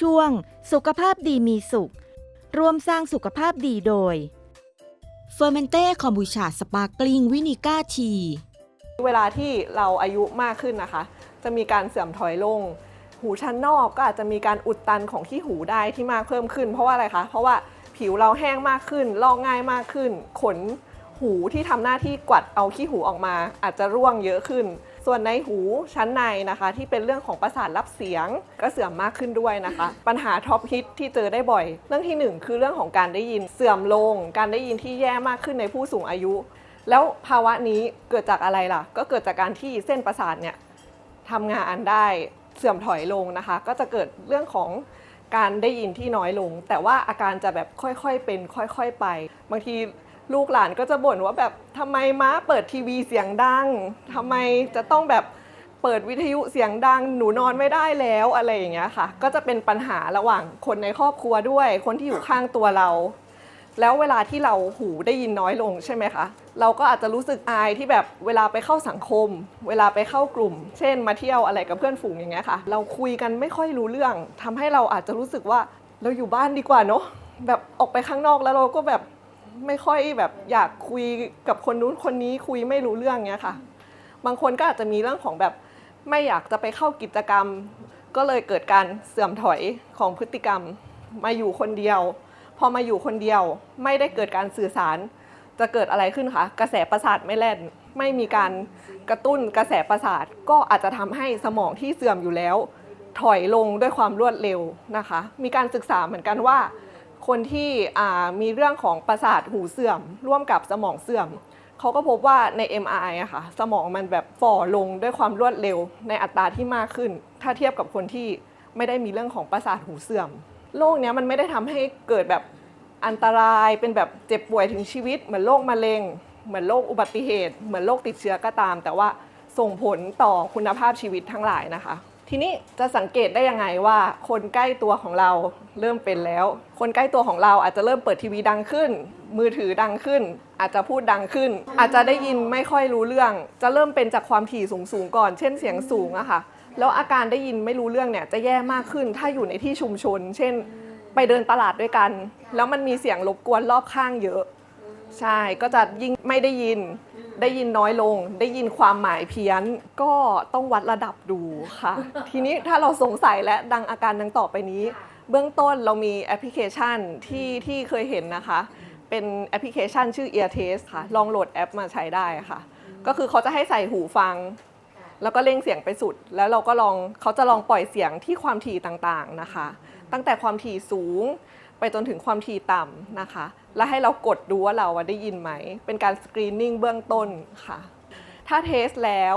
ช่วง สุขภาพดีมีสุข ร่วมสร้างสุขภาพดีโดยเฟอร์เมนเต้คอมบูชาสปาร์กลิงวินิก้าที เวลาที่เราอายุมากขึ้นนะคะ จะมีการเสื่อมถอยลง หูชั้นนอกก็อาจจะมีการอุดตันของขี้หูได้ที่มากเพิ่มขึ้น เพราะว่าอะไรคะ เพราะว่าผิวเราแห้งมากขึ้น ลอกง่ายมากขึ้น ขนหูที่ทำหน้าที่กวัดเอาขี้หูออกมา อาจจะร่วงเยอะขึ้น ส่วนในหูชั้นในนะคะ ที่เป็นเรื่องของประสาทรับเสียงก็เสื่อมมากขึ้นด้วยนะคะ ปัญหาท็อปฮิตที่เจอได้บ่อย เรื่องที่หนึ่งคือเรื่องของการได้ยินเสื่อมลง การได้ยินที่แย่มากขึ้นในผู้สูงอายุ แล้วภาวะนี้เกิดจากอะไรล่ะ ก็เกิดจากการที่เส้นประสาทเนี่ยทำงานได้เสื่อมถอยลงนะคะ ก็จะเกิดเรื่องของการได้ยินที่น้อยลง แต่ว่าอาการจะแบบค่อยๆเป็น ค่อยๆไป บางที ลูกหลานก็จะบ่นว่าแบบทำไมม้าเปิดทีวีเสียงดังทำไมจะต้องแบบเปิดวิทยุเสียงดังหนูนอนไม่ได้แล้วอะไรอย่างเงี้ยค่ะ ก็จะเป็นปัญหาระหว่างคนในครอบครัวด้วย คนที่อยู่ข้างตัวเรา แล้วเวลาที่เราหูได้ยินน้อยลงใช่ไหมคะเราก็อาจจะรู้สึกอายที่แบบเวลาไปเข้าสังคม เวลาไปเข้ากลุ่ม เช่น มาเที่ยวอะไรกับเพื่อนฝูงอย่างเงี้ยค่ะ เราคุยกันไม่ค่อยรู้เรื่องทำให้เราอาจจะรู้สึกว่าเราอยู่บ้านดีกว่าเนาะแบบออกไปข้างนอกแล้วเราก็แบบ ไม่ค่อยแบบอยากคุยกับคนนู้นคนนี้คุยไม่รู้เรื่องเงี้ยค่ะ บางคนก็อาจจะมีเรื่องของแบบไม่อยากจะไปเข้ากิจกรรม ก็เลยเกิดการเสื่อมถอยของพฤติกรรม มาอยู่คนเดียว พอมาอยู่คนเดียวไม่ได้เกิดการสื่อสาร จะเกิดอะไรขึ้นคะกระแสประสาทไม่แล่น ไม่มีการกระตุ้นกระแสประสาท ก็อาจจะทำให้สมองที่เสื่อมอยู่แล้ว ถอยลงด้วยความรวดเร็วนะคะ มีการศึกษาเหมือนกันว่า คนที่มีเรื่องของประสาทหูเสื่อม ร่วมกับสมองเสื่อมเขาก็พบว่าใน MRI อะค่ะสมองมันแบบฝ่อลงด้วยความรวดเร็ว ในอัตราที่มากขึ้น ถ้าเทียบกับคนที่ไม่ได้มีเรื่องของประสาทหูเสื่อมโรคเนี้ยมันไม่ได้ทำให้เกิดแบบอันตรายเป็นแบบเจ็บป่วยถึงชีวิต เหมือนโรคมะเร็ง เหมือนโรคอุบัติเหตุ เหมือนโรคติดเชื้อก็ตาม แต่ว่าส่งผลต่อคุณภาพชีวิตทั้งหลายนะคะ ทีนี้จะสังเกตได้ยังไงว่า คนใกล้ตัวของเราเริ่มเป็นแล้ว คนใกล้ตัวของเราอาจจะเริ่มเปิดทีวีดังขึ้น มือถือดังขึ้น อาจจะพูดดังขึ้น อาจจะได้ยินไม่ค่อยรู้เรื่อง จะเริ่มเป็นจากความถี่สูงๆก่อน เช่นเสียงสูงอะค่ะแล้วอาการได้ยินไม่รู้เรื่องเนี่ยจะแย่มากขึ้น ถ้าอยู่ในที่ชุมชน เช่น ไปเดินตลาดด้วยกัน แล้วมันมีเสียงรบกวนรอบข้างเยอะ ใช่ก็จะยิ่งไม่ได้ยิน ได้ยินน้อยลง ได้ยินความหมายเพี้ยน ก็ต้องวัดระดับดูค่ะ ทีนี้ถ้าเราสงสัยและดังอาการดังต่อไปนี้ เบื้องต้นเรามีแอปพลิเคชันที่ที่เคยเห็นนะคะ เป็นแอปพลิเคชันชื่อ Ear Test ค่ะ ลองโหลดแอปมาใช้ได้ค่ะ ก็คือเขาจะให้ใส่หูฟัง แล้วก็เร่งเสียงไปสุด แล้วเราก็ลองเขาจะลองปล่อยเสียงที่ความถี่ต่างๆนะคะ ตั้งแต่ความถี่สูงไปจนถึงความถี่ต่ำนะคะ แล้วให้เรากดดูว่าเราได้ยินไหม เป็นการสกรีนนิ่งเบื้องต้นค่ะ ถ้าเทสแล้ว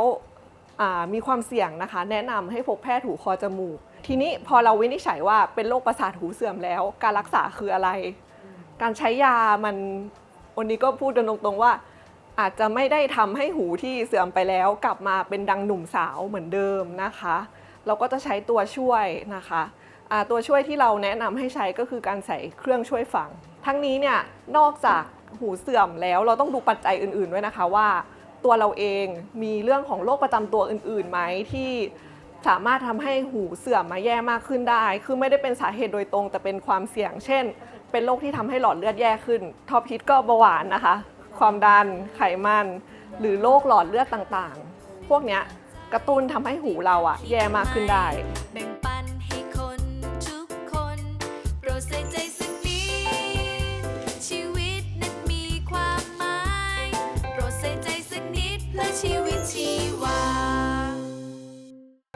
มีความเสี่ยงนะคะ แนะนำให้พบแพทย์หูคอจมูก ทีนี้พอเราวินิจฉัยว่าเป็นโรคประสาทหูเสื่อมแล้ว การรักษาคืออะไร การใช้ยามันวันนี้ก็พูดตรงๆว่า อาจจะไม่ได้ทำให้หูที่เสื่อมไปแล้วกลับมาเป็นดังหนุ่มสาวเหมือนเดิมนะคะ เราก็จะใช้ตัวช่วยนะคะตัวช่วยที่เราแนะนำให้ใช้ก็คือการใส่เครื่องช่วยฟัง ทั้งนี้เนี่ยนอกจากหูเสื่อมแล้วเราต้องดูปัจจัยอื่นๆด้วยนะคะว่า ตัวเราเองมีเรื่องของโรคประจำตัวอื่นๆไหมที่สามารถทำให้หูเสื่อมมาแย่มากขึ้นได้ คือไม่ได้เป็นสาเหตุโดยตรงแต่เป็นความเสี่ยง เช่น เป็นโรคที่ทำให้หลอดเลือดแย่ขึ้น ท็อปฮิตก็เบาหวานนะคะ ความดัน ไขมัน หรือโรคหลอดเลือดต่างๆ พวกเนี้ยกระตุ้นทำให้หูเราอะแย่มากขึ้นได้ ใน